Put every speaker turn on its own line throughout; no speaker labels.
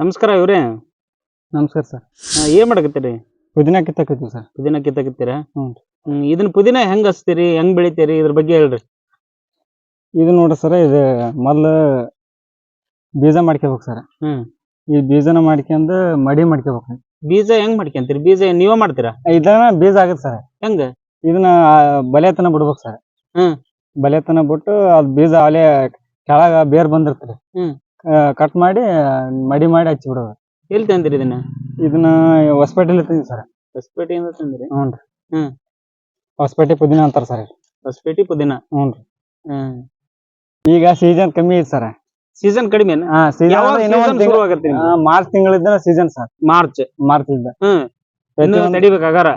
ನಮಸ್ಕಾರ ಇವ್ರೆ.
ನಮಸ್ಕಾರ ಸರ್.
ಏನ್ ಮಾಡಕತ್ತೀರಿ?
ಪುದೀನ ಕಿತ್ತಕತ್ತೀವಿ ಸರ್.
ಪುದೀನ ಕಿತ್ತಕತ್ತೀರಾ?
ಹ್ಞೂ.
ಹ್ಮ್ ಇದನ್ನ ಪುದೀನ ಹೆಂಗ್ ಹಚ್ತೀರಿ ಹೆಂಗ್ ಬೆಳಿತೀರಿ ಇದ್ರ ಬಗ್ಗೆ ಹೇಳ್ರಿ.
ಇದು ನೋಡ್ರಿ ಸರ್ ಇದು ಮೊದ್ಲು ಬೀಜ ಮಾಡ್ಕೋಬೇಕು ಸರ್.
ಹ್ಮ್.
ಈ ಬೀಜನ ಮಾಡ್ಕೊಂಡು ಮಡಿ ಮಾಡ್ಕೋಬೇಕು
ಬೀಜ ಹೆಂಗ್ ಮಾಡ್ಕೊಂತೀರಿ ಬೀಜ ನೀವ ಮಾಡ್ತೀರಾ?
ಇದನ್ನ ಬೀಜ ಆಗತ್ತೆ ಸರ್.
ಹೆಂಗ?
ಇದನ್ನ ಆ, ಬಲೆತನ ಬಿಡ್ಬೇಕು ಸರ್.
ಹ್ಮ್.
ಬಲೆತನ ಬಿಟ್ಟು ಅದ್ ಬೀಜ ಅಲೆ ಕೆಳಗ ಬೇರ್ ಬಂದಿರ್ತದೆ.
ಹ್ಮ್.
ಕಟ್ ಮಾಡಿ ಮಡಿ ಮಾಡಿ ಹಚ್ಚಿ ಬಿಡೋದು.
ಎಲ್ಲಿ ತಂದ್ರಿ ಇದನ್ನ?
ಇದನ್ನ ಹೊಸಪೇಟೆಲಿ ತಂದಿ ಸರ್.
ಹೊಸಪೇಟೆಯಿಂದ ತಂದಿರಿ?
ಹ್ಞೂ ರೀ.
ಹ್ಮ್.
ಹೊಸಪೇಟೆ ಪುದೀನ ಅಂತಾರ ಸರ್
ಹೊಸಪೇಟೆ ಪುದೀನ?
ಹ್ಞೂ ರೀ.
ಹ್ಮ್.
ಈಗ ಸೀಸನ್ ಕಮ್ಮಿ ಐತಿ ಸರ್.
ಸೀಸನ್ ಕಡಿಮೆ
ಹಾ ಸೀಸನ್ ಮಾರ್ಚ್ ತಿಂಗಳಿಂದ ಸೀಸನ್ ಸರ್.
ಮಾರ್ಚ್.
ಮಾರ್ಚ್ ಇದ್ದ
ಹ್ಮ್. ತಡಿಬೇಕಾಗಾರ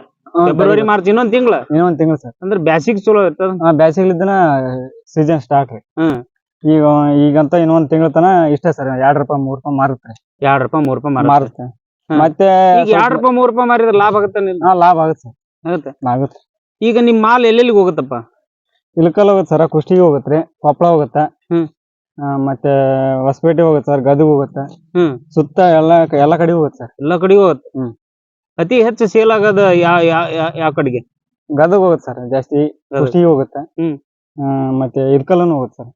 ಫೆಬ್ರವರಿ ಮಾರ್ಚ್ ಇನ್ನೊಂದ್ ತಿಂಗಳ?
ಇನ್ನೊಂದ್ ತಿಂಗಳ ಸರ್.
ಅಂದ್ರ ಬ್ಯಾಸಿಗ್ ಚಲೋ ಇರ್ತದ?
ಬ್ಯಾಸಿಗ್ಲಿದ್ದನ ಸೀಸನ್ ಸ್ಟಾರ್ಟ್ ರೀ.
ಹ್ಮ್.
ಈಗ ಈಗಂತ ಇನ್ನೊಂದ್ ತಿಂಗಳ ತನ ಇಷ್ಟೇ ಸರ್ ಎರಡ್ ರೂಪಾಯಿ ಮೂರ್ ರೂಪಾಯಿ ಮಾರುತ್ತೆ.
ಎರಡ್ ರೂಪಾಯಿ ಮೂರ್ ರೂಪಾಯಿ ಮಾರ
ಮಾರುತ್ತೆ. ಮತ್ತೆ
ಈಗ ಎರಡ್ ರೂಪಾಯಿ ಮೂರ್ ರೂಪಾಯಿ ಮಾರಿದ್ರೆ ಲಾಭ ಆಗುತ್ತೆ
ಹಾ ಲಾಭ ಆಗುತ್ತೆ. ಸರ್
ಆಗುತ್ತೆ.
ಆಗುತ್ತೆ.
ಈಗ ನಿಮ್ ಮಾಲ್ ಎಲ್ಲೆಲ್ಲಿಗೆ ಹೋಗುತ್ತಪ್ಪ?
ಇಳಕಲ್ ಹೋಗುತ್ತೆ ಸರ್ ಕುಷ್ಟಿಗೆ ಹೋಗುತ್ತೆ ಕೊಪ್ಪಳ ಹೋಗುತ್ತೆ.
ಹ್ಮ್.
ಆ, ಮತ್ತೆ ಹೊಸಪೇಟೆ ಹೋಗುತ್ತೆ ಸರ್ ಗದಗ ಹೋಗುತ್ತೆ.
ಹ್ಮ್.
ಸುತ್ತ ಎಲ್ಲಾ ಎಲ್ಲಾ ಕಡೆ ಹೋಗುತ್ತೆ ಸರ್.
ಎಲ್ಲಾ ಕಡೆ ಹೋಗುತ್ತೆ?
ಹ್ಮ್.
ಅತಿ ಹೆಚ್ಚು ಸೇಲ್ ಆಗೋದ ಯಾವ ಯಾವ ಕಡೆಗೆ?
ಗದಗ ಹೋಗುತ್ತೆ ಸರ್ ಜಾಸ್ತಿ. ಕುಷ್ಟಿಗೆ ಹೋಗುತ್ತೆ.
ಹ್ಮ್.
ಆ, ಮತ್ತೆ ಇಳ್ಕಲ್ಲೂ ಹೋಗುತ್ತೆ ಸರ್.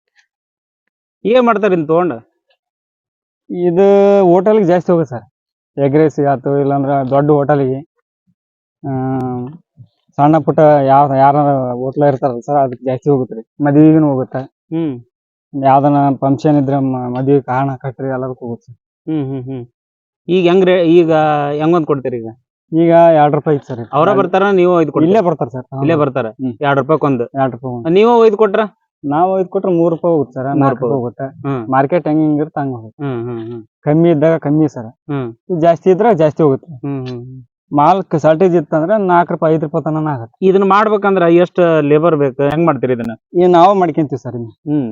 ಏನ್ ಮಾಡ್ತಾರ ಇನ್ ತಗೊಂಡ?
ಇದು ಹೋಟೆಲ್ಗೆ ಜಾಸ್ತಿ ಹೋಗುತ್ತೆ ಸರ್ ಎಗ್ ರೈಸ್ ಆಯ್ತು ಇಲ್ಲಾಂದ್ರೆ ದೊಡ್ಡ ಹೋಟೆಲಿಗೆ ಸಣ್ಣ ಪುಟ್ಟ ಯಾವ ಯಾರ ಹೋಟ್ಲ ಇರ್ತಾರಲ್ಲ ಸರ್ ಅದಕ್ಕೆ ಜಾಸ್ತಿ ಹೋಗುತ್ತೆ ರೀ. ಮದುವೆಗೂ ಹೋಗುತ್ತೆ.
ಹ್ಮ್.
ಯಾವ್ದನ ಫಂಕ್ಷನ್ ಇದ್ರೆ ಮದುವೆ ಕಾರಣ ಕಟ್ರಿ ಎಲ್ಲದಕ್ಕೂ ಹೋಗುತ್ತೆ ಸರ್
ಹ್ಮ್ ಹ್ಮ್ ಹ್ಮ್. ಈಗ ಹೆಂಗ್ ರೀ ಈಗ ಹೆಂಗೊಂದ್ ಕೊಡ್ತೀರಿ ಈಗ?
ಈಗ ಎರಡ್ ರೂಪಾಯಿ ಸರ್
ಅವರ ಬರ್ತಾರ ನೀವು ಒಯ್ದು ಕೊಡ್ತೀರಿ?
ಇಲ್ಲೇ ಬರ್ತಾರೆ ಸರ್
ಇಲ್ಲೇ ಬರ್ತಾರ?
ಹ್ಮ್.
ರೂಪಾಯಿ ಒಂದ್.
ಎರಡ್ ರೂಪಾಯಿ ಒಂದು.
ನೀವು ಒಯ್ದು ಕೊಟ್ರ?
ನಾವು ಇದು ಕೊಟ್ರೆ ಮೂರ್ ರೂಪಾಯಿ ಹೋಗುತ್ತೆ ಸರ್ ನಾಲ್ಕು
ರೂಪಾಯಿ
ಹೋಗುತ್ತೆ.
ಹ್ಮ್.
ಮಾರ್ಕೆಟ್ ಹೆಂಗ್ ಹೆಂಗ್ ಇರುತ್ತೆ ಹಂಗ ಹೋಗುತ್ತೆ.
ಹ್ಮ್ ಹ್ಮ್ ಹ್ಮ್.
ಕಮ್ಮಿ ಇದ್ದಾಗ ಕಮ್ಮಿ ಸರ್.
ಹ್ಮ್.
ಜಾಸ್ತಿ ಇದ್ರೆ ಜಾಸ್ತಿ ಹೋಗುತ್ತೆ.
ಹ್ಮ್ ಹ್ಮ್
ಮಾಲ್ ಶಾರ್ಟೇಜ್ ಇತ್ತಂದ್ರೆ ನಾಲ್ಕು ರೂಪಾಯಿ ಐದು ರೂಪಾಯಿ ತನಕ ಆಗುತ್ತೆ.
ಇದನ್ನ ಮಾಡ್ಬೇಕಂದ್ರ ಎಷ್ಟ್ ಲೇಬರ್ ಬೇಕು? ಹೆಂಗ್ ಮಾಡ್ತೀರಿ ಇದನ್ನ?
ಈಗ ನಾವು ಮಾಡ್ಕೊಂತೀವಿ ಸರ್ ಇನ್ನು
ಹ್ಮ್.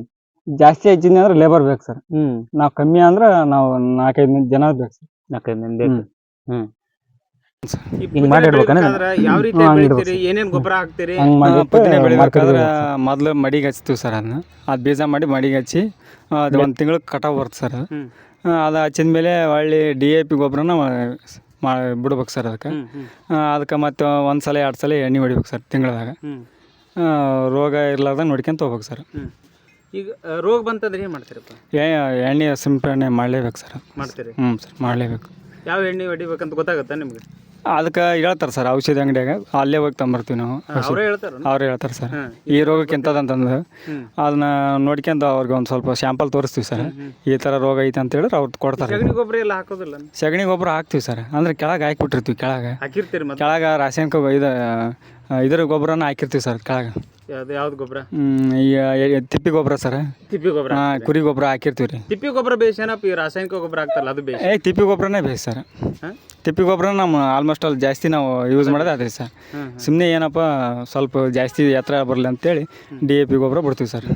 ಜಾಸ್ತಿ ಹೆಚ್ಚಿನ ಅಂದ್ರೆ ಲೇಬರ್ ಬೇಕು ಸರ್.
ಹ್ಮ್.
ನಾವ್ ಕಮ್ಮಿ ಅಂದ್ರೆ ನಾವು ನಾಲ್ಕೈದು ಮಂದಿ ಜನ ಬೇಕು ಸರ್.
ನಾಲ್ಕೈದು ಮಂದಿ ಬೇಕು.
ಹ್ಮ್.
ಹಿಂಗ್ ಮಾಡಿ
ಯಾವ ರೀತಿ ಬೆಳಿತೀರಿ?
ಇಡ್ಬೇಕು.
ಗೊಬ್ಬರ ಹಾಕ್ತೀರಿ?
ಹಂಗ್ ಮಾಡಿ
ಪುದೀನ ಬೆಳಿಬೇಕಾದ್ರೆ ಮೊದ್ಲು ಮಡಿಗೆ ಹಚ್ತೀವಿ ಸರ್ ಅದನ್ನ. ಅದು ಬೀಜ ಮಾಡಿ ಮಡಿಗೆ ಹಚ್ಚಿ ಅದು ಒಂದು ತಿಂಗಳು ಕಟಾವು ಬರುತ್ತೆ ಸರ್ ಅದು. ಹಚ್ಚಿದ ಮೇಲೆ ಹೊಳ್ಳಿ ಡಿ ಎ ಪಿ ಗೊಬ್ಬರನ ಮಾ ಬಿಡ್ಬೇಕು ಸರ್ ಅದಕ್ಕೆ. ಅದಕ್ಕೆ ಮತ್ತೆ ಒಂದು ಸಲ ಎರಡು ಸಲ ಎಣ್ಣೆ ಹೊಡಿಬೇಕು ಸರ್ ತಿಂಗಳದಾಗ. ರೋಗ ಇರ್ಲಾರ್ದಂಗೆ ನೋಡ್ಕೊಂತ ಹೋಗ್ಬೇಕು ಸರ್.
ಈಗ ರೋಗ ಬಂತಂದ್ರೆ ಏನು ಮಾಡ್ತೀರಪ್ಪ?
ಎಣ್ಣೆ ಸಿಂಪಡಣೆ ಮಾಡಲೇಬೇಕು ಸರ್.
ಮಾಡ್ತೀರಿ?
ಹ್ಞೂ ಸರ್ ಮಾಡಲೇಬೇಕು.
ಯಾವ ಎಣ್ಣೆ ಹೊಡಿಬೇಕಂತ ಗೊತ್ತಾಗುತ್ತಾ ನಿಮ್ಗೆ?
ಅದಕ್ಕೆ ಹೇಳ್ತಾರೆ ಸರ್ ಔಷಧಿ ಅಂಗಡಿಯಾಗ. ಅಲ್ಲೇ ಹೋಗಿ ತಂಬರ್ತೀವಿ ನಾವು.
ಅವರೇ ಹೇಳ್ತಾರ
ಅವ್ರು ಹೇಳ್ತಾರೆ ಸರ್. ಈ ರೋಗಕ್ಕೆ ಇಂಥದಂತಂದು
ಹ್ಮ್.
ಅದನ್ನ ನೋಡ್ಕೊಂಡು ಅವ್ರಿಗೆ ಒಂದು ಸ್ವಲ್ಪ ಶ್ಯಾಂಪಲ್ ತೋರಿಸ್ತೀವಿ ಸರ್. ಈ ಥರ ರೋಗ ಐತೆ ಅಂತ ಹೇಳಿದ್ರೆ ಅವ್ರು ಕೊಡ್ತಾರೆ.
ಸಗಣಿ ಗೊಬ್ಬರ ಎಲ್ಲ ಹಾಕೋದಿಲ್ಲ
ಸಗಣಿ ಗೊಬ್ಬರ ಹಾಕ್ತೀವಿ ಸರ್. ಅಂದ್ರೆ ಕೆಳಗೆ ಹಾಕಿಬಿಟ್ಟಿರ್ತೀವಿ ಕೆಳಗೆ.
ಹಾಕಿರ್ತೀರಿ ಮತ್ತೆ?
ಕೆಳಗೆ ರಾಸಾಯನಿಕ ಇದು ಇದ್ರ ಗೊಬ್ಬರನ ಹಾಕಿರ್ತೀವಿ ಸರ್ ಕೆಳಗೆ.
ಯಾವ್ದು ಯಾವ್ದು ಗೊಬ್ಬರ?
ಈಗ ತಿಪ್ಪಿ ಗೊಬ್ಬರ ಸರ್.
ತಿಪ್ಪಿ ಗೊಬ್ಬರ
ಕುರಿ ಗೊಬ್ಬರ ಹಾಕಿರ್ತೀವಿ ರೀ.
ತಿಪ್ಪಿ ಗೊಬ್ಬರ ಬೇಸ್ ಏನಪ್ಪ ಈ ರಾಸಾಯನಿಕ ಗೊಬ್ಬರ ಹಾಕ್ತಾರಲ್ಲ ಅದು ಬೇಸ್
ಏ ತಿಪ್ಪಿ ಗೊಬ್ಬರನೇ ಬೇಸ್ ಸರ್? ತಿಪ್ಪಿ ಗೊಬ್ಬರ ನಮ್ಮ ಆಲ್ಮೋಸ್ಟ್ ಅಲ್ಲಿ ಜಾಸ್ತಿ ನಾವು ಯೂಸ್ ಮಾಡೋದು ಅದೇ ಸರ್. ಸುಮ್ಮನೆ ಏನಪ್ಪ ಸ್ವಲ್ಪ ಜಾಸ್ತಿ ಎತ್ತರ ಬರಲಿ ಅಂತೇಳಿ ಡಿ ಎ ಪಿ ಗೊಬ್ಬರ ಬಿಡ್ತೀವಿ ಸರ್.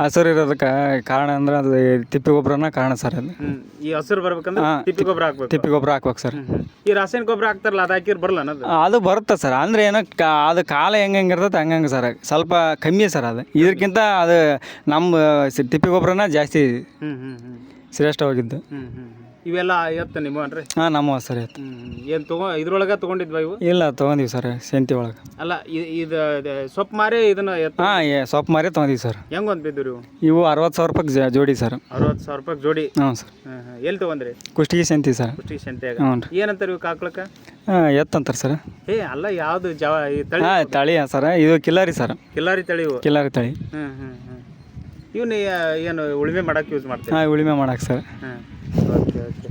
ಹಸಿರು ಇರೋದಕ್ಕೆ ಕಾರಣ ಅಂದ್ರೆ ಅದು ತಿಪ್ಪಿ ಗೊಬ್ಬರನ ಕಾರಣ ಸರ್ ಅದು.
ಈ ಹಸಿರು ಬರ್ಬೇಕಂದ್ರೆ ತಿಪ್ಪಿ ಗೊಬ್ಬರ ಹಾಕ್ಬೇಕು.
ತಿಪ್ಪಿ ಗೊಬ್ಬರ ಹಾಕ್ಬೇಕು ಸರ್.
ಈ ರಾಸಾಯನಿಕ ಗೊಬ್ಬರ ಹಾಕ್ತಾರಲ್ಲ ಅದು ಹಾಕಿರ್ ಬರಲ್ಲ ಅನ್ನೋದು?
ಅದು ಬರುತ್ತೆ ಸರ್. ಅಂದ್ರೆ ಏನೋ ಕಾ ಅದು ಕಾಲ ಹೆಂಗೆ ಹೆಂಗೆ ಇರ್ತೈತೆ ಹಂಗೆ ಹಂಗೆ ಸರ್. ಸ್ವಲ್ಪ ಕಮ್ಮಿ ಸರ್ ಅದು. ಇದಕ್ಕಿಂತ ಅದು ನಮ್ಮ ಸಿ- ತಿಪ್ಪಿ ಗೊಬ್ಬರನ ಜಾಸ್ತಿ ಶ್ರೇಷ್ಠವಾಗಿದ್ದು.
ಹ್ಮ್. ಇವೆಲ್ಲ ಎತ್ತ ನಿಮ್ಮ ಅನ್ರಿ
ಹಾಂ ನಮ್ಮ ಸರ್ ಆಯ್ತು
ಏನು ತಗೋ ಇದ್ರೊಳಗ ತಗೊಂಡಿದ್ವಾ ಇವು?
ಇಲ್ಲ ತೊಗೊಂಡಿವಿ ಸರ್ ಸೆಂತಿ ಒಳಗೆ.
ಅಲ್ಲ ಇ- ಇದು ಇದು ಸೊಪ್ಪು ಮಾರಿ ಇದನ್ನ ಎತ್ತ
ಹಾಂ ಏ ಸೊಪ್ಪು ಮಾರಿ ತೊಗೊಂಡಿವಿ ಸರ್.
ಹೆಂಗ್ ಒಂದ್ ಬಿದ್ದು ಇವು?
ಇವು ಅರವತ್ತು ಸಾವಿರ ರೂಪಾಯಿ ಜ- ಜೋಡಿ ಸರ್.
ಅರವತ್ತು ಸಾವಿರ ರೂಪಾಯಿ ಜೋಡಿ?
ಹ್ಞೂ ಸರ್.
ಹಾಂ ಎಲ್ಲಿ ತಗೊಂಡ್ರಿ?
ಕುಷ್ಟಿಗೆ ಸೆಂತಿ ಸರ್.
ಕುಷ್ಟಿ ಸಂತ್ಯಾಗ
ಹ್ಞೂ ರೀ.
ಏನಂತಾರ ಇವು ಕಾಕ್ಳಕ್ಕ?
ಹಾಂ ಎತ್ತಂತಾರೆ ಸರ್.
ಏ ಅಲ್ಲ ಯಾವ್ದು ಜವ ಈ ತಳಿ?
ಹಾಂ ತಳಿ ಸರ್. ಇದು ಕಿಲ್ಲಾರಿ ಸರ್.
ಕಿಲ್ಲಾರಿ ತಳಿ ಇವು?
ಕಿಲ್ಲಾರಿ ತಳಿ.
ಹ್ಮ್ ಹ್ಮ್ ಹ್ಮ್. ಇವನ್ನ ಏನು ಉಳುಮೆ ಮಾಡಕ್ ಯೂಸ್ ಮಾಡ್ತೀವಿ
ಹಾಂ ಉಳಿಮೆ ಮಾಡಕ್ಕೆ ಸರ್.
ಹ್ಮ್. Okay okay.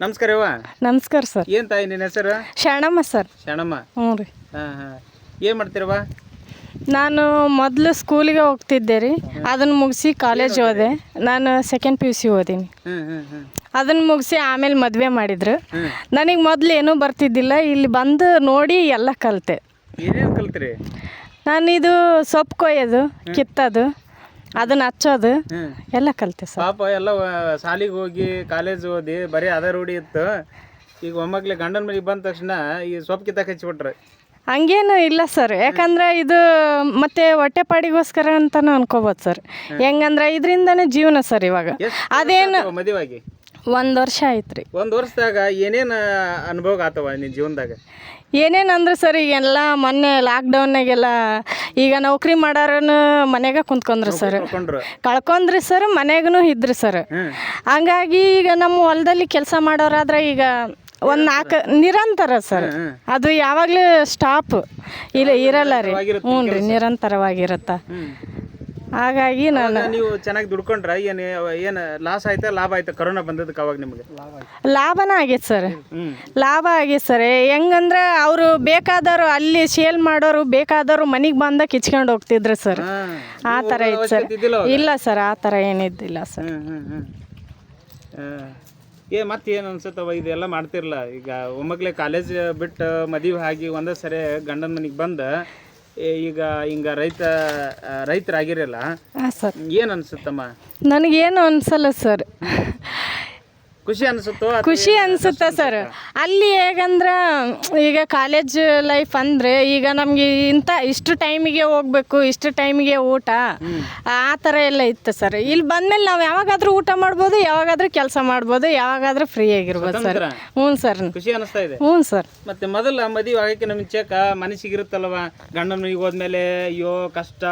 ನಮಸ್ಕಾರ ಯವ್ವ.
ನಮಸ್ಕಾರ ಸರ್.
ಏನ್ ತಾಯಿ ನಿನ್ನ ಹೆಸರು?
ಶರಣಮ್ಮ ಸರ್.
ಶರಣಮ್ಮ.
ಹ್ಞೂ ರೀ.
ಹಾ ಹಾ. ಏನ್ ಮಾಡ್ತೀರವ್ವ
ನಾನು ಮೊದಲು ಸ್ಕೂಲಿಗೆ ಹೋಗ್ತಿದ್ದೆ ರೀ. ಅದನ್ನು ಮುಗಿಸಿ ಕಾಲೇಜ್ ಹೋದೆ. ನಾನು ಸೆಕೆಂಡ್ ಪಿ ಯು ಸಿ ಓದೀನಿ. ಅದನ್ನು ಮುಗಿಸಿ ಆಮೇಲೆ ಮದುವೆ ಮಾಡಿದ್ರು. ನನಗೆ ಮೊದಲು ಏನೂ ಬರ್ತಿದ್ದಿಲ್ಲ. ಇಲ್ಲಿ ಬಂದು ನೋಡಿ ಎಲ್ಲ ಕಲಿತೆ.
ಏನೇನ್ ಕಲ್ತ್ರಿ?
ನಾನು ಇದು ಸೊಪ್ಪು ಕೊಯ್ಯೋದು ಕಿತ್ತೋದು. ಅದನ್ನ ಹಚ್ಚೋದು ಎಲ್ಲ ಕಲಿತೆ ಸರ್.
ಪಾಪ ಎಲ್ಲ ಸಾಲಿಗೆ ಹೋಗಿ ಕಾಲೇಜ್ ಓದಿ ಬರೀ ಅದ ರೂಢಿ ಇತ್ತು. ಈಗ ಒಮ್ಮಕ್ಲೆ ಗಂಡನ ಮನೆಗೆ ಬಂದ ತಕ್ಷಣ ಈ ಸೊಪ್ಪು ಕಿತ್ತಾಕ ಹಚ್ಚಿಬಿಟ್ರೆ.
ಹಂಗೇನು ಇಲ್ಲ ಸರ್. ಯಾಕಂದ್ರೆ ಇದು ಮತ್ತೆ ಹೊಟ್ಟೆಪಾಡಿಗೋಸ್ಕರ ಅಂತಾನು ಅನ್ಕೋಬೋದು ಸರ್. ಹೆಂಗಂದ್ರೆ ಇದರಿಂದನೇ ಜೀವನ ಸರ್ ಇವಾಗ. ಅದೇನು
ಮದುವಾಗಿ?
ಒಂದು ವರ್ಷ ಆಯ್ತು ರೀ
ಒಂದು ವರ್ಷದಾಗ ಏನೇನು ಅನುಭವ ಆತವ ನಿನ್ನ ಜೀವನದಾಗ?
ಏನೇನಂದ್ರೆ ಸರ್ ಈಗೆಲ್ಲ ಮೊನ್ನೆ ಲಾಕ್ಡೌನ್ನಾಗೆಲ್ಲ ಈಗ ನೌಕರಿ ಮಾಡಾರನು ಮನೆಗೆ ಕುಂತ್ಕೊಂಡ್ರು ಸರ್.
ಕಳ್ಕೊಂಡ್ರು.
ಸರ್ ಮನೆಗೂ ಇದ್ರಿ ಸರ್. ಹಂಗಾಗಿ ಈಗ ನಮ್ಮ ಹೊಲದಲ್ಲಿ ಕೆಲಸ ಮಾಡೋರಾದ್ರೆ ಈಗ ಒಂದು ನಾಲ್ಕು ನಿರಂತರ. ಸರ್. ಅದು ಯಾವಾಗಲೂ ಸ್ಟಾಪ್ ಇಲ್ಲ ಇರಲ್ಲ ರೀ. ಹ್ಞೂ ರೀ ನಿರಂತರವಾಗಿರುತ್ತ. ಹಾಗಾಗಿ ನಾನು
ನೀವು ಚೆನ್ನಾಗಿ ದುಡ್ಕೊಂಡ್ರ ಏನು ಏನು ಲಾಸ್ ಆಯ್ತಾ ಲಾಭ ಆಯ್ತಾ? ಕರೋನಾ ಬಂದದಕ್ಕೆ ಅವಾಗ ನಿಮಗೆ?
ಲಾಭನ ಆಗೈತೆ ಸರ್. ಲಾಭ ಆಗೈತೆ ಸರ್. ಹೆಂಗಂದ್ರೆ ಅವರು ಬೇಕಾದವರು ಅಲ್ಲಿ ಸೇಲ್ ಮಾಡೋರು ಬೇಕಾದವರು ಮನೆಗೆ ಬಂದ ಕಿಚ್ಕೊಂಡು ಹೋಗ್ತಿದ್ರು ಸರ್. ಆ ಥರ ಇತ್ತು ಸರ್. ಇಲ್ಲ ಸರ್ ಆ ಥರ ಏನಿದ್ದಿಲ್ಲ ಸರ್.
ಏ ಮತ್ತೆ ಏನು ಅನ್ಸುತ್ತವ? ಇದೆಲ್ಲ ಮಾಡ್ತಿರಲ್ಲ ಈಗ ಒಮ್ಮಗ್ಲೆ ಕಾಲೇಜ್ ಬಿಟ್ಟು ಮದುವೆ ಆಗಿ ಒಂದೇ ಸರಿ ಗಂಡನ ಮನೆಗೆ ಬಂದ ಈಗ ಹಿಂಗ ರೈತ ರೈತರಾಗಿರಲ್ಲ
ಹಾಂ ಸರ್.
ಏನು ಅನ್ಸುತ್ತಮ್ಮ?
ನನಗೇನು ಅನ್ಸಲ್ಲ ಸರ್.
ಖುಷಿ ಅನ್ಸುತ್ತೋ
ಖುಷಿ ಅನ್ಸುತ್ತೆ ಸರ್. ಅಲ್ಲಿ ಹೇಗಂದ್ರ ಈಗ ಕಾಲೇಜ್ ಲೈಫ್ ಅಂದ್ರೆ ಈಗ ನಮಗೆ ಇಂಥ ಇಷ್ಟು ಟೈಮಿಗೆ ಹೋಗ್ಬೇಕು ಇಷ್ಟು ಟೈಮಿಗೆ ಊಟ ಆ ತರ ಎಲ್ಲ ಇತ್ತು ಸರ್. ಇಲ್ಲಿ ಬಂದ್ಮೇಲೆ ನಾವು ಯಾವಾಗಾದ್ರೂ ಊಟ ಮಾಡ್ಬೋದು ಯಾವಾಗಾದ್ರೂ ಕೆಲಸ ಮಾಡ್ಬೋದು ಯಾವಾಗಾದ್ರೂ ಫ್ರೀ ಆಗಿರ್ಬೋದು ಸರ್? ಹ್ಞೂ ಸರ್.
ಖುಷಿ ಅನಿಸ್ತಾ ಇದೆ.
ಹ್ಞೂ ಸರ್.
ಮತ್ತೆ ಮೊದಲ ಮದುವೆ ಆಗಕ್ಕೆ ನಮ್ಮ ಚೇಕ ಮನಸ್ಸಿಗಿರುತ್ತಲ್ವ ಗಂಡನ ಮನೆಗೆ ಹೋದ್ಮೇಲೆ ಅಯ್ಯೋ ಕಷ್ಟ.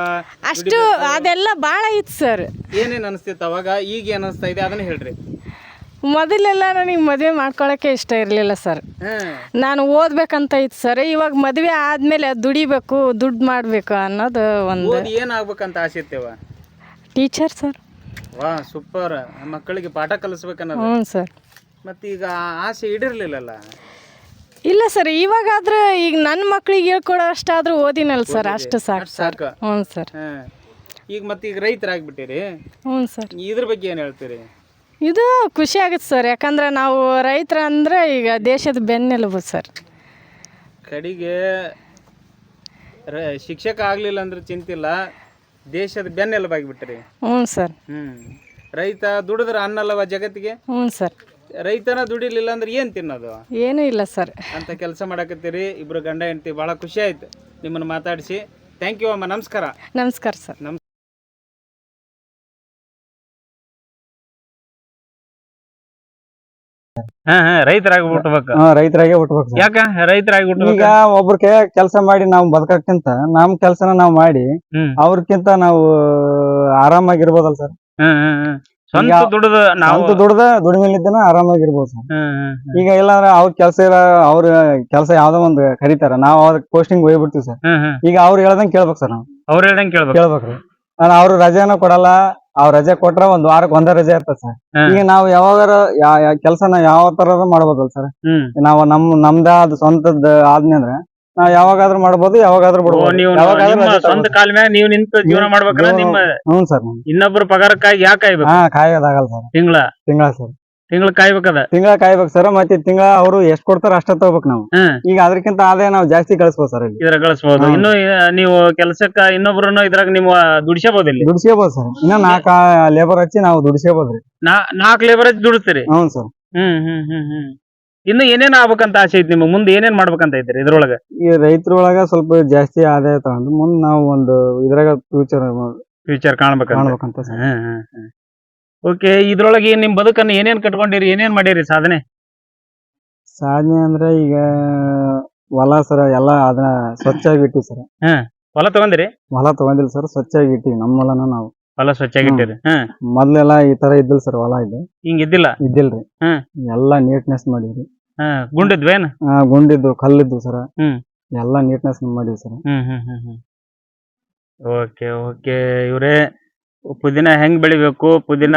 ಅಷ್ಟು ಅದೆಲ್ಲ ಭಾಳ ಇತ್ತು ಸರ್.
ಏನೇನು ಅನಿಸ್ತಿತ್ತು ಅವಾಗ? ಈಗ ಏನು ಅನಿಸ್ತಾ ಇದೆ? ಅದನ್ನ ಹೇಳ್ರಿ.
ಮೊದಲೆಲ್ಲ ನನಗೆ ಮದುವೆ ಮಾಡ್ಕೊಳ್ಳೋಕ್ಕೆ ಇಷ್ಟ ಇರಲಿಲ್ಲ ಸರ್. ನಾನು ಓದಬೇಕಂತ ಇತ್ತು ಸರ್. ಇವಾಗ ಮದುವೆ ಆದಮೇಲೆ ದುಡಿಬೇಕು ದುಡ್ಡು ಮಾಡಬೇಕು ಅನ್ನೋದು ಒಂದು
ಓದಿ ಏನ್ ಆಗ್ಬೇಕಂತ ಆಸೆ
ಟೀಚರ್ ಸರ್.
ವಾ ಸೂಪರ್. ಮಕ್ಕಳಿಗೆ ಪಾಠ ಕಲಿಸ್ಬೇಕನ್ನೋದು.
ಹ್ಞೂ ಸರ್.
ಮತ್ತೆ ಈಗ ಆ ಆಸೆ ಈಡೇರ್ಲಿಲ್ಲಲ್ಲ
ಇಲ್ಲ ಸರ್ ಇವಾಗಾದ್ರೆ ಈಗ ನನ್ನ ಮಕ್ಳಿಗೆ ಹೇಳ್ಕೊಡೋ ಅಷ್ಟಾದರೂ ಓದಿನಲ್ಲ ಸರ್ ಅಷ್ಟು ಸಾಕು ಸರ್.
ಸಾಕು.
ಹ್ಞೂ ಸರ್.
ಈಗ ಮತ್ತೆ ಈಗ ರೈತರಾಗ್ಬಿಟ್ಟಿರಿ.
ಹ್ಞೂ ಸರ್.
ಇದ್ರ ಬಗ್ಗೆ ಏನು ಹೇಳ್ತೀರಿ?
ಇದು ಖುಷಿ ಆಗುತ್ತೆ ಸರ್. ಯಾಕಂದ್ರೆ ನಾವು ರೈತರ ಅಂದರೆ ಈಗ ದೇಶದ ಬೆನ್ನೆಲುಬು ಸರ್.
ಕಡೆಗೆ ರ ಶಿಕ್ಷಕ ಆಗ್ಲಿಲ್ಲ ಅಂದ್ರೆ ಚಿಂತಿಲ್ಲ. ದೇಶದ ಬೆನ್ನೆಲುಬಾಗಿಬಿಟ್ರಿ
ಹ್ಞೂ ಸರ್.
ಹ್ಮ್. ರೈತ ದುಡಿದ್ರೆ ಅನ್ನಲ್ಲವ ಜಗತ್ತಿಗೆ?
ಹ್ಞೂ ಸರ್.
ರೈತನ ದುಡಿಲಿಲ್ಲ ಅಂದ್ರೆ ಏನ್ ತಿನ್ನೋದು?
ಏನೂ ಇಲ್ಲ ಸರ್.
ಅಂತ ಕೆಲಸ ಮಾಡಕತ್ತೀರಿ. ಇಬ್ರು ಗಂಡ ಹೆಂಡತಿ ಭಾಳ ಖುಷಿ ಆಯ್ತು ನಿಮ್ಮನ್ನು ಮಾತಾಡಿಸಿ. ಥ್ಯಾಂಕ್ ಯು ಅಮ್ಮ. ನಮಸ್ಕಾರ.
ನಮಸ್ಕಾರ ಸರ್.
ನಮ್ ರೈತರಾಗಿ ಹುಟ್ಟಬೇಕು.
ಹಾ ರೈತರಾಗೆ ಹುಟ್ಬೇಕು ಸರ್.
ಯಾಕ? ರೈತರಾಗಿ
ಈಗ ಒಬ್ರ ಕೈ ಕೆಲಸ ಮಾಡಿ ನಾವು ಬದುಕಕ್ಕಿಂತ ನಮ್ ಕೆಲ್ಸನ ನಾವು ಮಾಡಿ
ಹ್ಮ್.
ಅವ್ರಕ್ಕಿಂತ ನಾವು ಆರಾಮಾಗಿರ್ಬೋದಲ್ಲ ಸರ್.
ಹ್ಮ್ ಹ್ಮ್ ಹ್ಮ್. ಸ್ವಂತ
ಈಗ
ದುಡಿದು ನಾವು
ನಾವು ದುಡ್ದ ದುಡಿಮೆಲಿದ್ದನ ಆರಾಮಾಗಿರ್ಬೋದು ಸರ್.
ಹ್ಮ್ ಹ್ಮ್
ಈಗ ಇಲ್ಲಾಂದ್ರೆ ಅವ್ರ ಕೆಲಸ ಇಲ್ಲ ಅವ್ರ ಕೆಲಸ ಯಾವ್ದೋ ಒಂದು ಕರೀತಾರ ನಾವ್ ಅವ್ರ ಪೋಸ್ಟಿಂಗ್ ಹೋಗ್ಬಿಡ್ತೀವಿ ಸರ್.
ಹ್ಮ್ ಹ್ಮ್.
ಈಗ ಅವ್ರು ಹೇಳ್ದಂಗ್ ಕೇಳ್ಬೇಕು ಸರ್ ನಾವು.
ಅವ್ರ ಹೇಳ್ದಂಗ್ ಕೇಳ್ಬೇಕು.
ಕೇಳ್ಬೇಕ್ರಿ. ಅವ್ರು ರಜಾನು ಕೊಡಲ್ಲ ಅವ್ರ ರಜೆ ಕೊಟ್ರ ಒಂದ್ ವಾರಕ್ಕೆ ಒಂದೇ ರಜೆ ಇರ್ತದೆ ಸರ್. ಈಗ ನಾವು ಯಾವಾಗಾರ ಕೆಲ್ಸನ ಯಾವ ತರದ ಮಾಡ್ಬೋದಲ್ಲ ಸರ್? ನಾವ್ ನಮ್ ನಮ್ದೇ ಆದ ಸ್ವಂತದ ಆದ್ಮೇಲೆ ಅಂದ್ರೆ ನಾವ್ ಯಾವಾಗಾದ್ರೂ ಮಾಡ್ಬೋದು ಯಾವಾಗಾದ್ರೂ ಬಿಡ್ಬೋದು.
ಸ್ವಂತ
ತಗೋಬೋದು.
ಕಾಲ ಮ್ಯಾಗ ನೀವು ನಿಂತು ಜೀವನ ಮಾಡ್ಬೇಕಂದ್ರೆ ನಿಮ್ಮ
ಹ್ಞೂ ಸರ್.
ಇನ್ನೊಬ್ಬರ ಪಗಾರಕ್ಕಾಗಿ ಯಾಕೆ ಕಾಯ್ಬೇಕು?
ಹಾ ಕಾಯೋದಾಗಲ್ಲ ಸರ್.
ತಿಂಗಳ?
ತಿಂಗಳ ಸರ್.
ತಿಂಗಳ ಕಾಯ್ಬೇಕದ?
ತಿಂಗಳ ಕಾಯ್ಬೇಕು ಸರ್ ಮತ್ತೆ ತಿಂಗಳ ಅವರು ಎಷ್ಟು ಕೊಡ್ತಾರ ಅಷ್ಟ ತಗೋಬೇಕು ನಾವು.
ಹ್ಮ್
ಈಗ ಅದಕ್ಕಿಂತ ಆದಾಯ ನಾವು ಜಾಸ್ತಿ ಕಳಿಸ್ಬೋದು ಸರ್ ಇಲ್ಲಿ.
ಇದ್ರ ಗಳಿಸ್ಬೋದು ಇನ್ನು ನೀವು ಕೆಲಸಕ್ಕ ಇನ್ನೊಬ್ರನ್ನ ಇದ್ರಾಗ ನೀವು ದುಡಿಸಬಹುದು ಇಲ್ಲಿ?
ದುಡಿಸಬಹುದು ಸರ್ ಇನ್ನ ನಾಲ್ಕ ಲೇಬರ್ ಹಚ್ಚಿ ನಾವು ದುಡಿಸಬಹುದ್ರಿ
ನಾ- ನಾಲ್ಕು ಲೇಬರ್ ದುಡಿಸ್ತೀರಿ?
ಹ್ಞೂ ಸರ್
ಹ್ಮ್ ಹ್ಮ್ ಹ್ಮ್ ಹ್ಮ್. ಇನ್ನು ಏನೇನ್ ಆಗ್ಬೇಕಂತ ಆಸೆ ಐತಿ ನಿಮ್ಗೆ? ಮುಂದೆ ಏನೇನ್ ಮಾಡ್ಬೇಕಂತ ಐತ್ರಿ ಇದ್ರೊಳಗ?
ಈ ರೈತರೊಳಗ ಸ್ವಲ್ಪ ಜಾಸ್ತಿ ಆದಾಯ ತಗೊಂಡು ಮುಂದ್ ನಾವು ಒಂದು ಇದ್ರಾಗ ಫ್ಯೂಚರ್
ಫ್ಯೂಚರ್ ಕಾಣ್ಬೇಕಂತ?
ಕಾಣ್ಬೇಕಂತ ಸರ್
ಓಕೆ ಇದ್ರೊಳಗೆ ಏನ್ ನಿಮ್ ಬದುಕನ್ನ ಏನೇನ್ ಕಟ್ಕೊಂಡಿರಿ ಏನೇನ್ ಮಾಡಿರಿ ಸಾಧನೆ?
ಸಾಧನೆ ಅಂದ್ರೆ ಈಗ ಹೊಲ ಸರ ಎಲ್ಲಾ ಅದನ್ನ ಸ್ವಚ್ಛಾಗಿ ಇಟ್ಟಿವಿ ಸರ್.
ಹೊಲ ತಗೊಂಡಿರಿ
ಹೊಲ ತಗೊಂಡಿಲ್ಲ ಸರ್ ಸ್ವಚ್ಛಾಗಿ ಇಟ್ಟಿವಿ ನಮ್ಮ ಹೊಲನ ನಾವು.
ಹೊಲ ಸ್ವಚ್ಛಾಗಿಟ್ಟಿರಿ ಹ್ಮ್.
ಮೊದ್ಲೆಲ್ಲ ಈ ತರ ಇದ್ದಿಲ್ಲ ಸರ್ ಹೊಲ ಇದೆ.
ಹಿಂಗ್ ಇದ್ದಿಲ್ಲ
ಇದ್ದಿಲ್ರಿ.
ಹ್ಮ್.
ಎಲ್ಲಾ ನೀಟ್ನೆಸ್ ಮಾಡಿದ್ರಿ
ಹ್ಮ್ ಗುಂಡಿದ್ವೇನ್
ಆ, ಗುಂಡಿದ್ದು ಕಲ್ಲಿದ್ದು ಸರ್.
ಹ್ಮ್.
ಎಲ್ಲಾ ನೀಟ್ನೆಸ್ ಮಾಡಿದ್ವಿ ಸರ್.
ಹ್ಮ್ ಹ್ಮ್ ಹ್ಮ್ ಹ್ಮ್. ಓಕೆ ಓಕೆ ಇವ್ರೇ ಪುದೀನ ಹೆಂಗ್ ಬೆಳಿಬೇಕು? ಪುದೀನ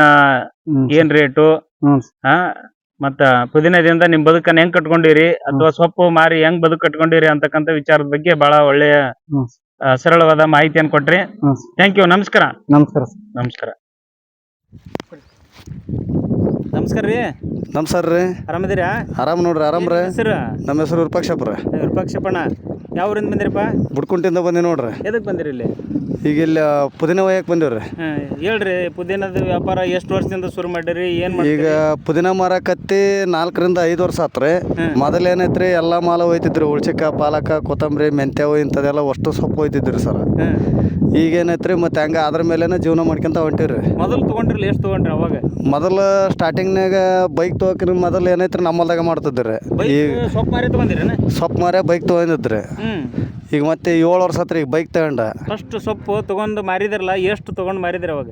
ಏನ್ ರೇಟು. ಹಾ? ಮತ್ತ ಪುದೀನದಿಂದ ನಿಮ್ ಬದುಕನ್ನ ಹೆಂಗ್ ಕಟ್ಕೊಂಡಿರಿ? ಅಥವಾ ಸೊಪ್ಪು ಮಾರಿ ಹೆಂಗ್ ಬದುಕು ಕಟ್ಕೊಂಡಿರಿ ಅಂತಕ್ಕಂತ ವಿಚಾರದ ಬಗ್ಗೆ ಬಹಳ ಒಳ್ಳೆಯ ಸರಳವಾದ ಮಾಹಿತಿಯನ್ನು ಕೊಟ್ರಿ. ಥ್ಯಾಂಕ್ ಯು ನಮಸ್ಕಾರ.
ನಮಸ್ಕಾರ.
ನಮಸ್ಕಾರ. ನಮಸ್ಕಾರ ರೀ.
ನಮಸ್ಕಾರ ರೀ.
ಆರಾಮದಿರಾ
ಆರಾಮ್ ನೋಡ್ರಿ ಆರಾಮ್ ರೀ
ಹೆಸರು?
ನಮ್ಮ ಹೆಸರು ವಿರೂಪಾಕ್ಷಪ್ಪ ರೀ.
ವಿರೂಪಾಕ್ಷಪ್ಪಣ್ಣ. ಯಾವ ಊರಿಂದ ಬಂದಿರಪ್ಪ?
ಬುಡ್ಕುಂಟಿಂದ ಬಂದಿ ನೋಡ್ರಿ.
ಎದಕ್ಕೆ ಬಂದಿರಿ ಇಲ್ಲಿ?
ಈಗ ಇಲ್ಲಿ ಪುದೀನ ಒಯ್ಯಕ್ಕೆ ಬಂದಿವ್ರಿ
ಹಾ, ಹೇಳ್ರಿ ಪುದೀನದ ವ್ಯಾಪಾರ ಎಷ್ಟು ವರ್ಷದಿಂದ ಶುರು ಮಾಡಿರಿ ಏನ್
ಈಗ ಪುದೀನ ಮಾರಕತ್ತಿ ನಾಲ್ಕರಿಂದ ಐದು ವರ್ಷ ಆತ್ರಿ ಮೊದಲು ಏನೈತ್ರಿ ಎಲ್ಲ ಮಾಲ ಒಯ್ತಿದ್ರಿ ಉಳ್ಚಿಕ ಪಾಲಕ ಕೊತ್ತಂಬರಿ ಮೆಂತ್ಯವು ಇಂಥದೆಲ್ಲ ಅಷ್ಟು ಸೊಪ್ಪು ಒಯ್ತಿದ್ರಿ ಸರ್.
ಈಗೇನೈತ್ರಿ
ಈಗ ಏನೈತ್ರಿ ಮತ್ತೆ ಹಂಗೆ ಅದ್ರ ಮೇಲೇನೆ ಜೀವನ ಮಾಡ್ಕೊಂತ ಹೊಂಟಿವ್ರಿ.
ಮೊದಲು ತೊಗೊಂಡ್ರಿ ಎಷ್ಟು ತಗೊಂಡ್ರಿ ಅವಾಗ?
ಮೊದಲು ಸ್ಟಾರ್ಟಿಂಗ್ ಸಂಪಾದನೆಯಾಗ ಬೈಕ್ ತೊಗೊಕ್ರಿ ಮೊದಲು ಏನೈತ್ರಿ ನಮ್ಮಲ್ದಾಗ ಮಾಡ್ತಿದ್ರಿ. ಈಗ
ಸೊಪ್ಪು ಮಾರಿ ತಗೊಂಡಿರೇನ?
ಸೊಪ್ಪು ಮಾರೇ ಬೈಕ್ ತೊಗೊಂಡಿದ್ರಿ.
ಹ್ಮ್.
ಈಗ ಮತ್ತೆ ಏಳು ವರ್ಷ ಆತ್ರಿ ಈಗ ಬೈಕ್ ತಗೊಂಡ.
ಫಸ್ಟ್ ಸೊಪ್ಪು ತಗೊಂಡು ಮಾರಿದ್ರಲ್ಲ ಎಷ್ಟು ತಗೊಂಡು ಮಾರಿದ್ರಿ ಅವಾಗ?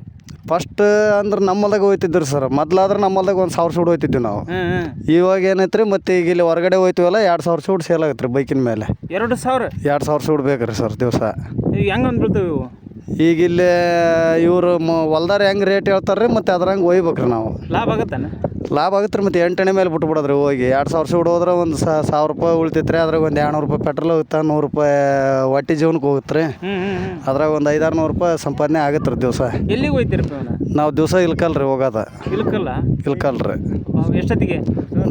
ಫಸ್ಟ್ ಅಂದ್ರೆ ನಮ್ಮಲ್ದಾಗ ಹೋಯ್ತಿದ್ರಿ ಸರ್ ಮೊದ್ಲಾದ್ರೆ ನಮ್ಮಲ್ದಾಗ ಒಂದು ಸಾವಿರ ಸೂಡು ಹೋಯ್ತಿದ್ವಿ ನಾವು.
ಹ್ಮ್ ಹ್ಮ್.
ಇವಾಗ ಏನೈತ್ರಿ ಮತ್ತೆ ಈಗ ಇಲ್ಲಿ ಹೊರಗಡೆ ಹೋಯ್ತೀವಲ್ಲ ಎರಡು ಸಾವಿರ ಸೂಡು ಸೇಲ್ ಆಗತ್ತೆ ರೀ ಬೈಕಿನ ಮೇಲೆ.
ಎರಡು ಸಾವಿರ?
ಎರಡು ಸಾವಿರ ಸೂಡು ಬೇಕ್ರಿ ಸರ್ ದಿವಸ.
ಈಗ ಹೆಂಗ್ ಒಂದು ಬೀಳ್ತವೆ ಇವು?
ಈಗ ಇಲ್ಲಿ ಇವರು ಮ ಹೊಲ್ದಾರ ಹೆಂಗೆ ರೇಟ್ ಹೇಳ್ತಾರೆ ಮತ್ತು ಅದ್ರಂಗೆ ರೀ ನಾವು.
ಲಾಭ ಆಗುತ್ತೆ
ಲಾಭ ಆಗುತ್ತೆ ರೀ ಮತ್ತು ಎಂಟಣೆ ಮೇಲೆ ಬಿಟ್ಬಿಡೋದ್ರಿ ಹೋಗಿ. ಎರಡು ಸಾವಿರ ಸೂಡು ಹೋದ್ರೆ ಒಂದು ಸಾವಿರ ರೂಪಾಯಿ ಉಳಿತೈತ್ರಿ ಅದ್ರಾಗ ಒಂದು ಎರಡು ರೂಪಾಯಿ ಪೆಟ್ರೋಲ್ ಹೋಗುತ್ತೆ ನೂರು ರೂಪಾಯಿ ಹೊಟ್ಟೆ ಜೀವನಕ್ಕೆ ಹೋಗುತ್ತೆ ರೀ ಅದ್ರಾಗ ಒಂದು ಐದಾರು ನೂರು ರೂಪಾಯಿ ಸಂಪಾದನೆ ಆಗುತ್ತೆ ರೀ ದಿವಸ.
ಎಲ್ಲಿಗೆ ಹೋಯ್ತಿರಪ್ಪ
ನಾವು ದಿವಸ ಇಲ್ಕಲ್ರಿ ಹೋಗೋದ.
ಇಲ್ಕಲ್ಲ?
ಇಲ್ಕಲ್ರಿ
ರೀ. ಎಷ್ಟೊತ್ತಿಗೆ?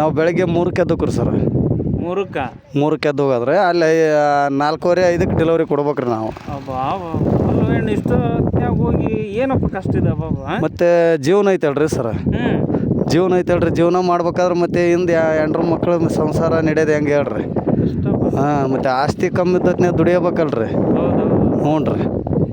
ನಾವು ಬೆಳಗ್ಗೆ ಮೂರಕ್ಕೆ ಎದ್ದಕ್ರಿ ಸರ್.
ಮೂರಕ್ಕೆ?
ಮೂರಕ್ಕೆ ಎದ್ದು ಹೋಗೋದ್ರಿ ಅಲ್ಲಿ ನಾಲ್ಕೂವರೆ ಐದಕ್ಕೆ ಡೆಲಿವರಿ ಕೊಡ್ಬೇಕ್ರಿ ನಾವು.
ಇಷ್ಟು ಹೋಗಿ ಏನಪ್ಪ ಕಷ್ಟ ಇದೆ ಬಾಬಾ
ಮತ್ತೆ ಜೀವನ ಐತಲ್ರಿ ಸರ್. ಜೀವನ ಐತಲ್ರಿ ಜೀವನ ಮಾಡ್ಬೇಕಾದ್ರೆ ಮತ್ತೆ ಹಿಂದೆ ಹೆಂಡ್ರ ಮಕ್ಳ ಸಂಸಾರ ನಡೆಯೋದು ಹೆಂಗೆ ಹೇಳ್ರಿ. ಹಾಂ ಮತ್ತು ಆಸ್ತಿ ಕಮ್ಮಿ ಇದ್ದತ್ನಾಗ ದುಡಿಯಬೇಕಲ್ರಿ.
ಹ್ಞೂನ್ರಿ
ಹ್ಞೂ ರೀ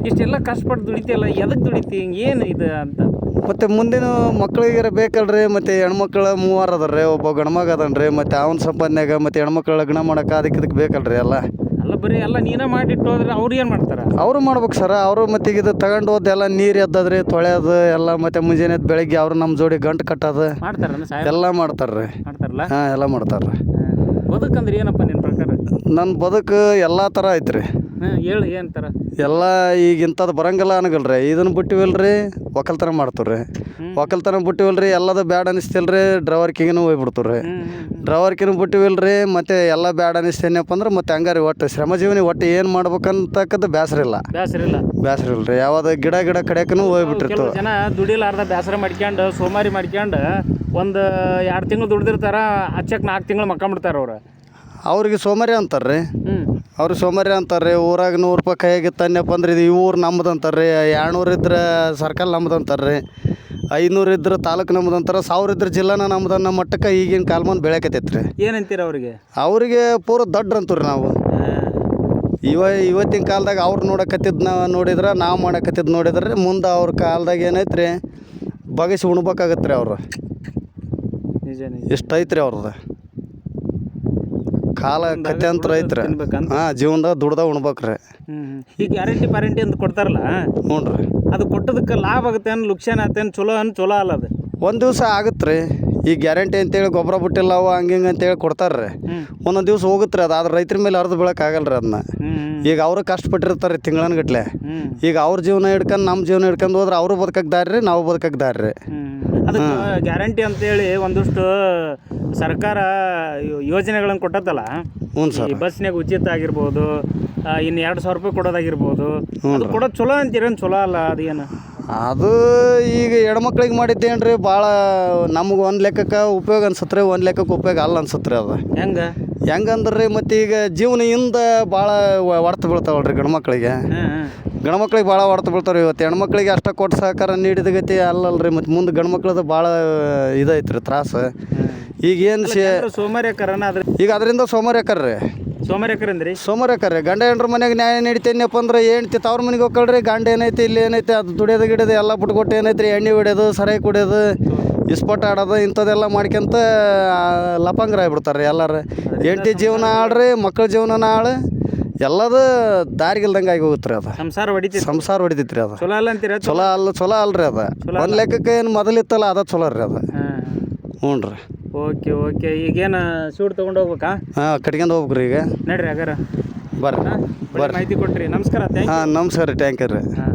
ಇಷ್ಟೆಲ್ಲ ಕಷ್ಟಪಟ್ಟು ದುಡಿತಿಯಲ್ಲ ಎದಕ್ಕೆ ದುಡಿತಿ ಏನು ಇದು ಅಂತ?
ಮತ್ತು ಮುಂದಿನ ಮಕ್ಳಿಗೆ ಬೇಕಲ್ರಿ ಮತ್ತು ಹೆಣ್ಮಕ್ಳು ಮೂವರು ರೀ ಒಬ್ಬ ಗಂಡ್ಮಗ ಅದನ್ರಿ ಮತ್ತು ಅವನ ಸಂಪಾದನೆಯಾಗ ಮತ್ತು ಹೆಣ್ಮಕ್ಳು ಲಗ್ನ ಮಾಡಕ್ಕೆ ಅದಕ್ಕೆ ಇದಕ್ಕೆ ಬೇಕಲ್ರಿ ಎಲ್ಲ.
ಬರೀ ಎಲ್ಲ ನೀನೇ ಮಾಡಿಟ್ಟು ಹೋದ್ರೆ ಅವ್ರು ಏನು ಮಾಡ್ತಾರೆ?
ಅವರು ಮಾಡ್ಬೇಕು ಸರ್. ಅವರು ಮತ್ತೆ ಈಗ ಇದು ತಗೊಂಡು ಹೋದೆಲ್ಲ ನೀರು ಎದ್ದದ್ರಿ ತೊಳೆಯೋದು ಎಲ್ಲ ಮತ್ತೆ ಮುಂಜಾನೆ ಎದ್ದು ಬೆಳಿಗ್ಗೆ ಅವ್ರು ನಮ್ಮ ಜೋಡಿ ಗಂಟು ಕಟ್ಟೋದು. ಎಲ್ಲ ಮಾಡ್ತಾರ್ರಿ.
ಮಾಡ್ತಾರಲ್ಲ?
ಹಾಂ ಎಲ್ಲ ಮಾಡ್ತಾರ್ರಿ.
ಬದುಕಂದ್ರೆ ಏನಪ್ಪ ನಿನ್ನ ಪ್ರಕಾರ?
ನನ್ನ ಬದುಕು ಎಲ್ಲ ಥರ ಐತ್ರಿ.
ಹಾಂ ಹೇಳು ಏನಂತಾರ
ಎಲ್ಲ ಈಗ ಇಂಥದ್ದು ಬರಂಗಿಲ್ಲ ರೀ ಇದನ್ನು ಬಿಟ್ಟಿವಲ್ರಿ ಒಕ್ಕಲ್ತನ ಮಾಡ್ತೀವ್ರಿ. ಒಕ್ಕಲ್ತನ ಬಿಟ್ಟಿವಲ್ರಿ ಎಲ್ಲದು ಬ್ಯಾಡ ಅನಿಸ್ತಿಲ್ರಿ ಡ್ರೈವರ್ಕಿಗೂ ಹೋಗ್ಬಿಡ್ತೀವ್ರಿ. ಡ್ರೈವರ್ಕಿನೂ ಬಿಟ್ಟಿವಲ್ರಿ ಮತ್ತು ಎಲ್ಲ ಬ್ಯಾಡ ಅನಿಸ್ತೇನಪ್ಪ ಅಂದ್ರೆ ಮತ್ತೆ ಹಂಗಾರಿ ಒಟ್ಟು ಶ್ರಮಜೀವನಿ ಒಟ್ಟು ಏನು ಮಾಡ್ಬೇಕಂತಕ್ಕದ್ದು ಬೇಸರ ಇಲ್ಲ.
ಬೇಸರ ಇಲ್ಲ
ಬೇಸರ ಇಲ್ರಿ. ಯಾವ್ದು ಗಿಡ ಗಿಡ ಕಡೆಕೂ ಹೋಗ್ಬಿಟ್ಟಿರ್ತು
ಕೆಲವು ಜನ ದುಡಿಲಾರ್ದ ಬೇಸರ ಮಾಡ್ಕೊಂಡು ಸೋಮಾರಿ ಮಾಡ್ಕೊಂಡು ಒಂದು ಎರಡು ತಿಂಗಳು ದುಡ್ದಿರ್ತಾರ ಹಚ್ಚಕ್ಕೆ ನಾಲ್ಕು ತಿಂಗಳು ಮಕ್ಕೊಂಬಿಡ್ತಾರ ಅವ್ರು.
ಅವ್ರಿಗೆ ಸೋಮಾರಿ ಅಂತಾರೆ
ರೀ
ಅವ್ರಿಗೆ ಸೋಮಾರಿ ಅಂತಾರೆ ಊರಾಗ ನೂರು ರೂಪಾಯಿ ಕೈಯಾಗಿ ತನ್ಯಪ್ಪ ಅಂದ್ರೆ ಇದು ಈ ಊರು ನಮ್ಮದು ಅಂತಾರೆ ಎರಡುನೂರು ಇದ್ರೆ ಸರ್ಕಲ್ ನಮ್ಮದು ಅಂತಾರೆ ಐನೂರು ಇದ್ರೆ ತಾಲೂಕು ನಮ್ಮದು ಅಂತಾರೆ ಸಾವಿರ ಇದ್ರೆ ಜಿಲ್ಲಾನ ನಮ್ಮದು ಅನ್ನೋ ಮಟ್ಟಕ್ಕೆ ಈಗಿನ ಕಾಲ್ಮನ್ ಬೆಳೆಕತ್ತೈತೆ ರೀ
ಏನಂತೀರ ಅವ್ರಿಗೆ?
ಅವರಿಗೆ ಪೂರ ದೊಡ್ಡ ಅಂತೀವಿ ನಾವು ಇವ ಇವತ್ತಿನ ಕಾಲದಾಗ ಅವ್ರು ನೋಡಕತ್ತಿದ್ದು ನಾವು ನೋಡಿದ್ರೆ ನಾವು ಮಾಡಕತ್ತಿದ್ದು ನೋಡಿದ್ರೆ ಮುಂದೆ ಅವ್ರ ಕಾಲದಾಗ ಏನೈತೆ ರೀ ಬಗಸಿ ಉಣ್ಬೇಕಾಗತ್ತೆ ರೀ ಅವರು.
ನಿಜ ನಿಜ.
ಅವ್ರದ್ದು ಕಾಲ ಕತೆ ಅಂತ ಐತ್ರಿ
ತಿನ್ಬೇಕಂತ.
ಹಾಂ ಜೀವನದಾಗ ದುಡ್ದ ಉಣ್ಬೇಕ್ರಿ.
ಈ ಗ್ಯಾರಂಟಿ ಪಾರಂಟಿ ಅಂತ ಕೊಡ್ತಾರಲ್ಲ?
ಹ್ಞೂ ರೀ
ಅದು ಕೊಟ್ಟದಕ್ಕೆ ಲಾಭ ಆಗುತ್ತೆ ಅನ್ ಲುಕ್ಷಾನ್ ಆಗುತ್ತೆ ಅನ್ ಚಲೋ ಅನ್ ಚಲೋ ಅಲ್ಲ ಅದು?
ಒಂದು ದಿವಸ ಆಗತ್ತೆ ರೀ ಈ ಗ್ಯಾರಂಟಿ ಅಂತೇಳಿ ಗೊಬ್ಬರ ಬಿಟ್ಟಿಲ್ಲ ಅವ ಹಂಗೆ ಹಿಂಗೆ ಅಂತೇಳಿ ಕೊಡ್ತಾರೆ ರೀ
ಹ್ಞೂ
ಒಂದೊಂದು ದಿವಸ ಹೋಗುತ್ತೆ ಅದು. ಆದ್ರೆ ರೈತರ ಮೇಲೆ ಅರ್ಧ ಬೀಳಕ್ಕಾಗಲ್ಲ ರೀ ಅದನ್ನ ಈಗ ಅವರು ಕಷ್ಟಪಟ್ಟಿರ್ತಾರೆ ತಿಂಗಳನ್ಗಟ್ಲೆ ಈಗ ಅವ್ರ ಜೀವನ ಹಿಡ್ಕೊಂಡು ನಮ್ಮ ಜೀವನ ಹಿಡ್ಕೊಂಡು ಹೋದ್ರೆ ಅವರು ಬದುಕಕ್ಕೆ ದಾರಿ ರೀ ನಾವು ಬದುಕಕ್ಕೆ ದಾರಿ.
ಅದಕ್ಕೆ ಗ್ಯಾರಂಟಿ ಅಂತೇಳಿ ಒಂದಿಷ್ಟು ಸರ್ಕಾರ ಯೋಜನೆಗಳನ್ನು ಕೊಟ್ಟತ್ತಲ್ಲ?
ಹ್ಞೂ
ಈ
ಸರ್
ಬಸ್ನಾಗ ಉಚಿತ ಆಗಿರ್ಬೋದು ಇನ್ನು ಎರಡು ಸಾವಿರ ರೂಪಾಯಿ ಕೊಡೋದಾಗಿರ್ಬೋದು ಅದು ಕೊಡೋದು ಚಲೋ ಅಂತೀರೇನು ಚಲೋ ಅಲ್ಲ ಅದೇನು?
ಅದು ಈಗ ಹೆಣ್ಮಕ್ಳಿಗೆ ಮಾಡಿದ್ದೇನ್ರಿ ಭಾಳ ನಮ್ಗೆ ಒಂದು ಲೆಕ್ಕಕ್ಕೆ ಉಪಯೋಗ ಅನ್ಸತ್ರಿ ಒಂದು ಲೆಕ್ಕಕ್ಕೆ ಉಪಯೋಗ ಅಲ್ಲ ಅನ್ಸತ್ರಿ ಅದು.
ಹೆಂಗೆ?
ಹೆಂಗಂದ್ರೆ ರೀ ಮತ್ತೀಗ ಈಗ ಜೀವನದಿಂದ ಭಾಳ ಒಡ್ತು ಬೀಳ್ತಾವಲ್ರಿ ಗಂಡ್ಮಕ್ಳಿಗೆ. ಗಂಡ್ಮಕ್ಳಿಗೆ ಭಾಳ ಹೊಡ್ತ ಬೀಳ್ತಾವ್ರಿ. ಇವತ್ತು ಹೆಣ್ಮಕ್ಳಿಗೆ ಅಷ್ಟ ಕೊಟ್ಟು ಸಹಕಾರ ನೀಡಿದ ಗತಿ ರೀ ಮತ್ತು ಮುಂದೆ ಗಂಡ್ಮಕ್ಳದ್ದು ಭಾಳ ಇದೈತೆ ರೀ ತ್ರಾಸು ಈಗ ಏನು ಸೇ
ಸೋಮಾರಿ ಅದ್ರ
ಈಗ ಅದರಿಂದ ಸೋಮಾರಿ ರೀ
ಸೋಮಾರಿ ಅಕ್ಕರಂದ್ರಿ
ರೀ ಗಂಡ ಹೆಂಡ್ರ ಮನೆಗೆ ನ್ಯಾಯ ನೀಡ್ತೇನಪ್ಪ ಅಂದ್ರೆ ಹೆಣ್ತಿ ತವ್ರ ಮನೆಗೆ ಹೋಗ್ಕಳ್ರಿ. ಗಂಡ ಏನೈತಿ ಇಲ್ಲಿ ಏನೈತಿ ಅದು ದುಡಿಯೋದು ಗಿಡೋದು ಎಲ್ಲ ಬಿಟ್ಕೊಟ್ಟು ಏನೈತಿ ರೀ ಎಣ್ಣೆ ಹೊಡ್ಯೋದು ಸರಾಯಿ ಕುಡಿಯೋದು ಇಸ್ಪಟ್ ಆಡೋದು ಇಂಥದ್ದೆಲ್ಲ ಮಾಡ್ಕೊಂತ ಲಪಂಗ್ರ ಆಗ್ಬಿಡ್ತಾರೆ ಎಲ್ಲರೂ. ಹೆಂಡ್ತಿ ಜೀವನ ಆಡ್ರಿ ಮಕ್ಕಳ ಜೀವನ ಆಳು. ಎಲ್ಲದು ದಾರಿಗಿಲ್ದಂಗೆ ಆಗಿ ಹೋಗುತ್ತೆ ರೀ ಅದು.
ಸಂಸಾರ ಹೊಡಿತಿ
ಸಂಸಾರ ಹೊಡಿತೈತಿ ರೀ ಅದು.
ಚಲೋ ಅಲ್ಲ ಅಂತೀರ
ಚಲೋ ಅಲ್ಲ ಚಲೋ ಅಲ್ರಿ ಅದು. ಒಂದು ಲೆಕ್ಕಕ್ಕೆ ಏನು ಮೊದಲಿತ್ತಲ್ಲ ಅದ ಚಲೋ ರೀ ಅದು. ಹ್ಞೂ ರೀ
ಓಕೆ ಓಕೆ. ಈಗೇನು ಸೂಟ್ ತೊಗೊಂಡು ಹೋಗ್ಬೇಕಾ?
ಹಾಂ ಕಟ್ಕೊಂಡು ಹೋಗ್ಬೇಕ್ರಿ ಈಗ.
ನಡ್ರಿ ಹಾಗಾರ.
ಬರ್ರಿ
ಬರ್ರಿ. ಮಾಹಿತಿ ಕೊಟ್ರಿ. ನಮಸ್ಕಾರ
ಹಾಂ ನಮಸ್ಕಾರ ರೀ ಟ್ಯಾಂಕರ್ ರೀ.
ಹಾಂ.